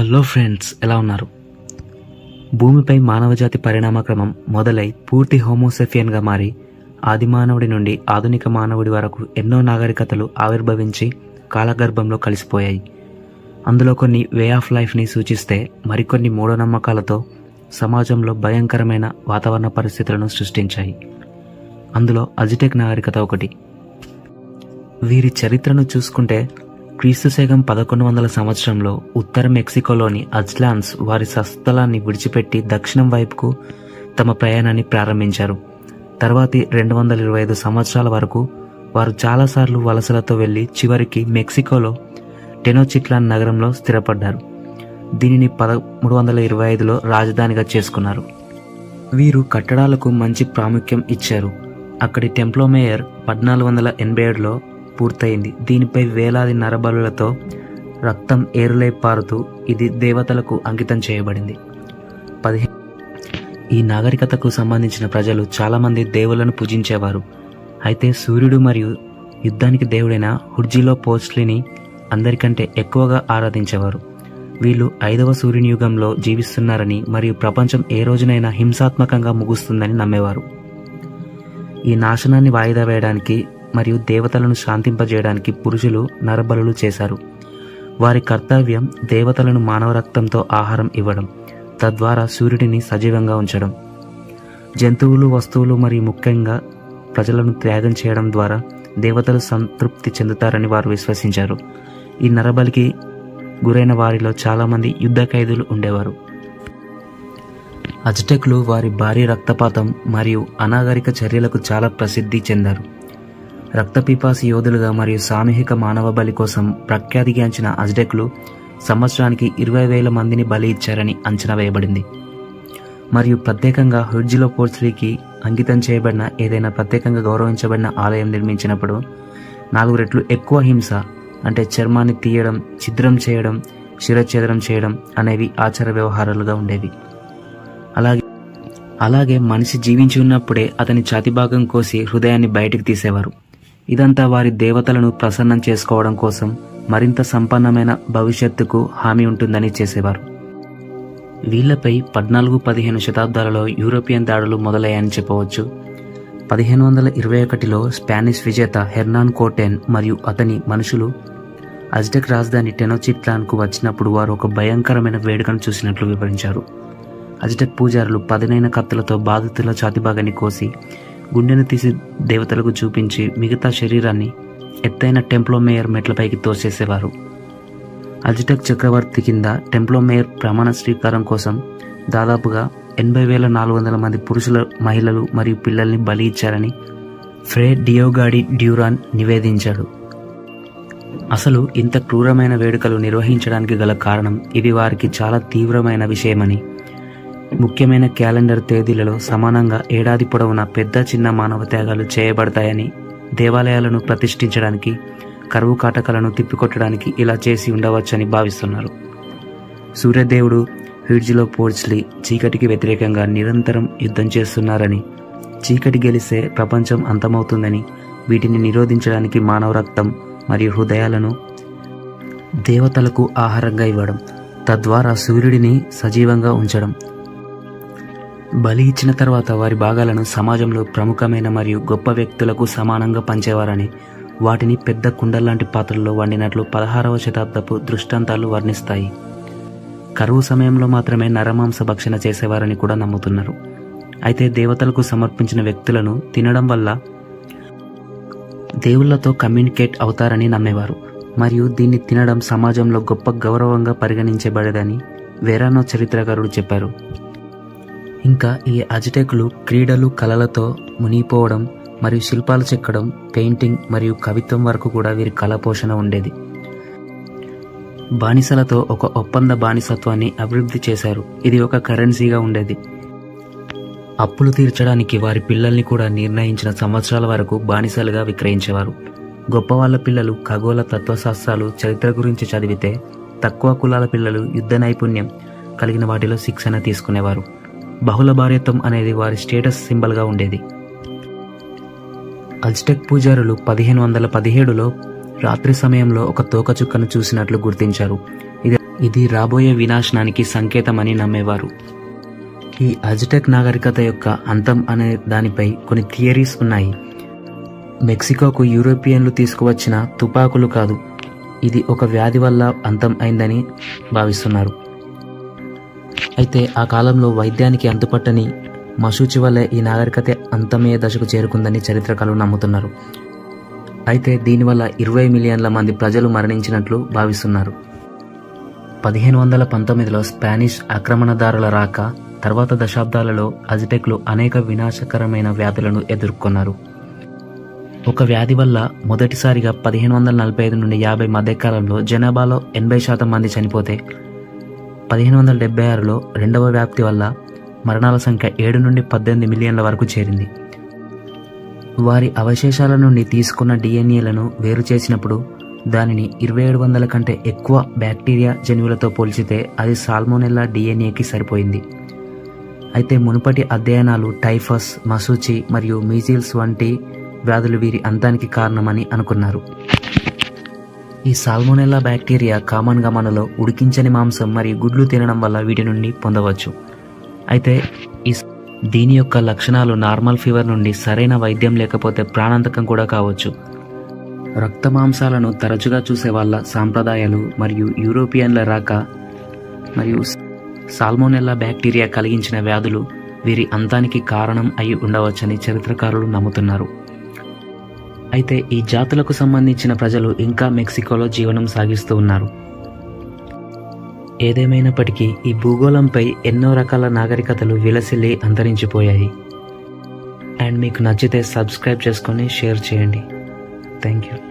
Hello friends ఎలా ఉన్నారు? భూమిపై మానవజాతి పరిణామక్రమం మొదలై పూర్తి హోమోసెఫియన్గా మారి ఆది మానవుడి నుండి ఆధునిక మానవుడి వరకు ఎన్నో నాగరికతలు ఆవిర్భవించి కాలగర్భంలో కలిసిపోయాయి. అందులో కొన్ని వే ఆఫ్ లైఫ్ని సూచిస్తే మరికొన్ని మూఢనమ్మకాలతో సమాజంలో భయంకరమైన వాతావరణ పరిస్థితులను సృష్టించాయి. అందులో అజిటెక్ నాగరికత ఒకటి. వీరి చరిత్రను చూసుకుంటే క్రీస్తు శకం పదకొండు వందల సంవత్సరంలో ఉత్తర మెక్సికోలోని అజ్లాన్స్ వారి స్వస్థలాన్ని విడిచిపెట్టి దక్షిణం వైపుకు తమ ప్రయాణాన్ని ప్రారంభించారు. తర్వాతి రెండు వందల ఇరవై ఐదు సంవత్సరాల వరకు వారు చాలాసార్లు వలసలతో వెళ్ళి చివరికి మెక్సికోలో టెనోచిట్లాన్ నగరంలో స్థిరపడ్డారు. దీనిని పదమూడు వందల ఇరవై ఐదులో రాజధానిగా చేసుకున్నారు. వీరు కట్టడాలకు మంచి ప్రాముఖ్యం ఇచ్చారు. అక్కడి టెంప్లో మేయర్ పద్నాలుగు వందల ఎనభై ఏడులో పూర్తయింది. దీనిపై వేలాది నరబలులతో రక్తం ఏరులై పారుతూ ఇది దేవతలకు అంకితం చేయబడింది. పదిహే ఈ నాగరికతకు సంబంధించిన ప్రజలు చాలామంది దేవులను పూజించేవారు. అయితే సూర్యుడు మరియు యుద్ధానికి దేవుడైన హుడ్జిలో పోస్ట్లిని అందరికంటే ఎక్కువగా ఆరాధించేవారు. వీళ్ళు ఐదవ సూర్యుని యుగంలో జీవిస్తున్నారని మరియు ప్రపంచం ఏ రోజునైనా హింసాత్మకంగా ముగుస్తుందని నమ్మేవారు. ఈ నాశనాన్ని వాయిదా వేయడానికి మరియు దేవతలను శాంతింపజేయడానికి పురుషులు నరబలులు చేశారు. వారి కర్తవ్యం దేవతలను మానవ రక్తంతో ఆహారం ఇవ్వడం తద్వారా సూర్యుడిని సజీవంగా ఉంచడం. జంతువులు వస్తువులు మరియు ముఖ్యంగా ప్రజలను త్యాగం చేయడం ద్వారా దేవతలు సంతృప్తి చెందుతారని వారు విశ్వసించారు. ఈ నరబలికి గురైన వారిలో చాలామంది యుద్ధ ఖైదీలు ఉండేవారు. అజ్టెక్లు వారి భారీ రక్తపాతం మరియు అనాగరిక చర్యలకు చాలా ప్రసిద్ధి చెందారు. రక్తపిపాసి యోధులుగా మరియు సామూహిక మానవ బలి కోసం ప్రఖ్యాతిగాంచిన అజ్డెక్లు సంవత్సరానికి ఇరవై వేల మందిని బలి ఇచ్చారని అంచనా వేయబడింది. మరియు ప్రత్యేకంగా హుర్జిలో పోర్చులీకి అంకితం చేయబడిన ఏదైనా ప్రత్యేకంగా గౌరవించబడిన ఆలయం నిర్మించినప్పుడు నాలుగు రెట్లు ఎక్కువ హింస అంటే చర్మాన్ని తీయడం ఛిద్రం చేయడం శిరఛేదనం చేయడం అనేవి ఆచార వ్యవహారాలుగా ఉండేవి. అలాగే అలాగే మనిషి జీవించి ఉన్నప్పుడే అతని ఛాతి భాగం కోసి హృదయాన్ని బయటికి తీసేవారు. ఇదంతా వారి దేవతలను ప్రసన్నం చేసుకోవడం కోసం మరింత సంపన్నమైన భవిష్యత్తుకు హామీ ఉంటుందని చేసేవారు. వీళ్ళపై పద్నాలుగు పదిహేను శతాబ్దాలలో యూరోపియన్ దాడులు మొదలయ్యాయని చెప్పవచ్చు. పదిహేను వందల ఇరవై ఒకటిలో స్పానిష్ విజేత హెర్నాన్ కోటెన్ మరియు అతని మనుషులు అజ్టెక్ రాజధాని టెనోచిట్లాన్కు వచ్చినప్పుడు వారు ఒక భయంకరమైన వేడుకను చూసినట్లు వివరించారు. అజిటెక్ పూజారులు పదునైన కత్తులతో బాధితుల ఛాతిభాగాన్ని కోసి గుండెను తీసి దేవతలకు చూపించి మిగతా శరీరాన్ని ఎత్తైన టెంప్లో మేయర్ మెట్లపైకి తోసేసేవారు. అజిటెక్ చక్రవర్తి కింద టెంప్లో మేయర్ ప్రమాణ స్వీకారం కోసం దాదాపుగా ఎనభై వేల నాలుగు వందల మంది పురుషుల మహిళలు మరియు పిల్లల్ని బలి ఇచ్చారని ఫ్రే డియోగాడి డ్యూరాన్ నివేదించాడు. అసలు ఇంత క్రూరమైన వేడుకలు నిర్వహించడానికి గల కారణం ఇది వారికి చాలా తీవ్రమైన విషయమని ముఖ్యమైన క్యాలెండర్ తేదీలలో సమానంగా ఏడాది పొడవునా పెద్ద చిన్న మానవ త్యాగాలు చేయబడతాయని దేవాలయాలను ప్రతిష్ఠించడానికి కరువు కాటకాలను తిప్పికొట్టడానికి ఇలా చేసి ఉండవచ్చని భావిస్తున్నారు. సూర్యదేవుడు హ్యూడ్జిలో పోర్చ్లీ చీకటికి వ్యతిరేకంగా నిరంతరం యుద్ధం చేస్తున్నారని చీకటి గెలిస్తే ప్రపంచం అంతమవుతుందని వీటిని నిరోధించడానికి మానవ రక్తం మరియు హృదయాలను దేవతలకు ఆహారంగా ఇవ్వడం తద్వారా సూర్యుడిని సజీవంగా ఉంచడం బలి ఇచ్చిన తర్వాత వారి భాగాలను సమాజంలో ప్రముఖమైన మరియు గొప్ప వ్యక్తులకు సమానంగా పంచేవారని వాటిని పెద్ద కుండల్లాంటి పాత్రల్లో వండినట్లు పదహారవ శతాబ్దపు దృష్టాంతాలు వర్ణిస్తాయి. కరువు సమయంలో మాత్రమే నరమాంస భక్షణ చేసేవారని కూడా నమ్ముతున్నారు. అయితే దేవతలకు సమర్పించిన వ్యక్తులను తినడం వల్ల దేవుళ్ళతో కమ్యూనికేట్ అవుతారని నమ్మేవారు. మరియు దీన్ని తినడం సమాజంలో గొప్ప గౌరవంగా పరిగణించబడేదని వేరానో చరిత్రకారుడు చెప్పారు. ఇంకా ఈ అజిటెక్లు క్రీడలు కళలతో మునిగిపోవడం మరియు శిల్పాలు చెక్కడం పెయింటింగ్ మరియు కవిత్వం వరకు కూడా వీరి కళ పోషణ ఉండేది. బానిసలతో ఒక ఒప్పంద బానిసత్వాన్ని అభివృద్ధి చేశారు. ఇది ఒక కరెన్సీగా ఉండేది. అప్పులు తీర్చడానికి వారి పిల్లల్ని కూడా నిర్ణయించిన సంవత్సరాల వరకు బానిసలుగా విక్రయించేవారు. గొప్ప వాళ్ళ పిల్లలు ఖగోళ తత్వశాస్త్రాలు చరిత్ర గురించి చదివితే తక్కువ కులాల పిల్లలు యుద్ధ నైపుణ్యం కలిగిన వాటిలో శిక్షణ తీసుకునేవారు. బహుళ భార్యత్వం అనేది వారి స్టేటస్ సింబల్గా ఉండేది. అజ్టెక్ పూజారులు పదిహేను వందల పదిహేడులో రాత్రి సమయంలో ఒక తోకచుక్కను చూసినట్లు గుర్తించారు. ఇది ఇది రాబోయే వినాశనానికి సంకేతమని నమ్మేవారు. ఈ అజ్టెక్ నాగరికత యొక్క అంతం అనే దానిపై కొన్ని థియరీస్ ఉన్నాయి. మెక్సికోకు యూరోపియన్లు తీసుకువచ్చిన తుపాకులు కాదు. ఇది ఒక వ్యాధి వల్ల అంతం అయిందని భావిస్తున్నారు. అయితే ఆ కాలంలో వైద్యానికి అంతుపట్టని మసూచి వల్లే ఈ నాగరికత అంతమయ్య దశకు చేరుకుందని చరిత్రకారులు నమ్ముతున్నారు. అయితే దీనివల్ల ఇరవై మిలియన్ల మంది ప్రజలు మరణించినట్లు భావిస్తున్నారు. పదిహేను వందల పంతొమ్మిదిలో స్పానిష్ ఆక్రమణదారుల రాక తర్వాత దశాబ్దాలలో అజిటెక్లు అనేక వినాశకరమైన వ్యాధులను ఎదుర్కొన్నారు. ఒక వ్యాధి వల్ల మొదటిసారిగా పదిహేను వందల నలభై ఐదు నుండి యాభై మధ్యకాలంలో జనాభాలో ఎనభై శాతం మంది చనిపోతే పదిహేను వందల డెబ్బై ఆరులో రెండవ వ్యాప్తి వల్ల మరణాల సంఖ్య ఏడు నుండి పద్దెనిమిది మిలియన్ల వరకు చేరింది. వారి అవశేషాల నుండి తీసుకున్న డిఎన్ఏలను వేరు చేసినప్పుడు దానిని ఇరవై ఏడు వందల కంటే ఎక్కువ బ్యాక్టీరియా జన్యువులతో పోల్చితే అది సాల్మోనెల్లా డిఎన్ఏకి సరిపోయింది. అయితే మునుపటి అధ్యయనాలు టైఫస్ మసూచి మరియు మీజిల్స్ వంటి వ్యాధులు వీరి అంతానికి కారణమని అనుకున్నారు. ఈ సాల్మోనెల్లా బ్యాక్టీరియా కామన్గా మనలో ఉడికించని మాంసం మరియు గుడ్లు తినడం వల్ల వీటి నుండి పొందవచ్చు. అయితే ఈ దీని యొక్క లక్షణాలు నార్మల్ ఫీవర్ నుండి సరైన వైద్యం లేకపోతే ప్రాణాంతకం కూడా కావచ్చు. రక్త మాంసాలను తరచుగా చూసే వాళ్ళ సాంప్రదాయాలు మరియు యూరోపియన్ల రాక మరియు సాల్మోనెల్లా బ్యాక్టీరియా కలిగించిన వ్యాధులు వీరి అంతానికి కారణం అయి ఉండవచ్చని చరిత్రకారులు నమ్ముతున్నారు. అయితే ఈ జాతులకు సంబంధించిన ప్రజలు ఇంకా మెక్సికోలో జీవనం సాగిస్తూ ఉన్నారు. ఏదేమైనప్పటికీ ఈ భూగోళంపై ఎన్నో రకాల నాగరికతలు విలసిల్లి అంతరించిపోయాయి. అండ్ మీకు నచ్చితే సబ్స్క్రైబ్ చేసుకొని షేర్ చేయండి. Thank you.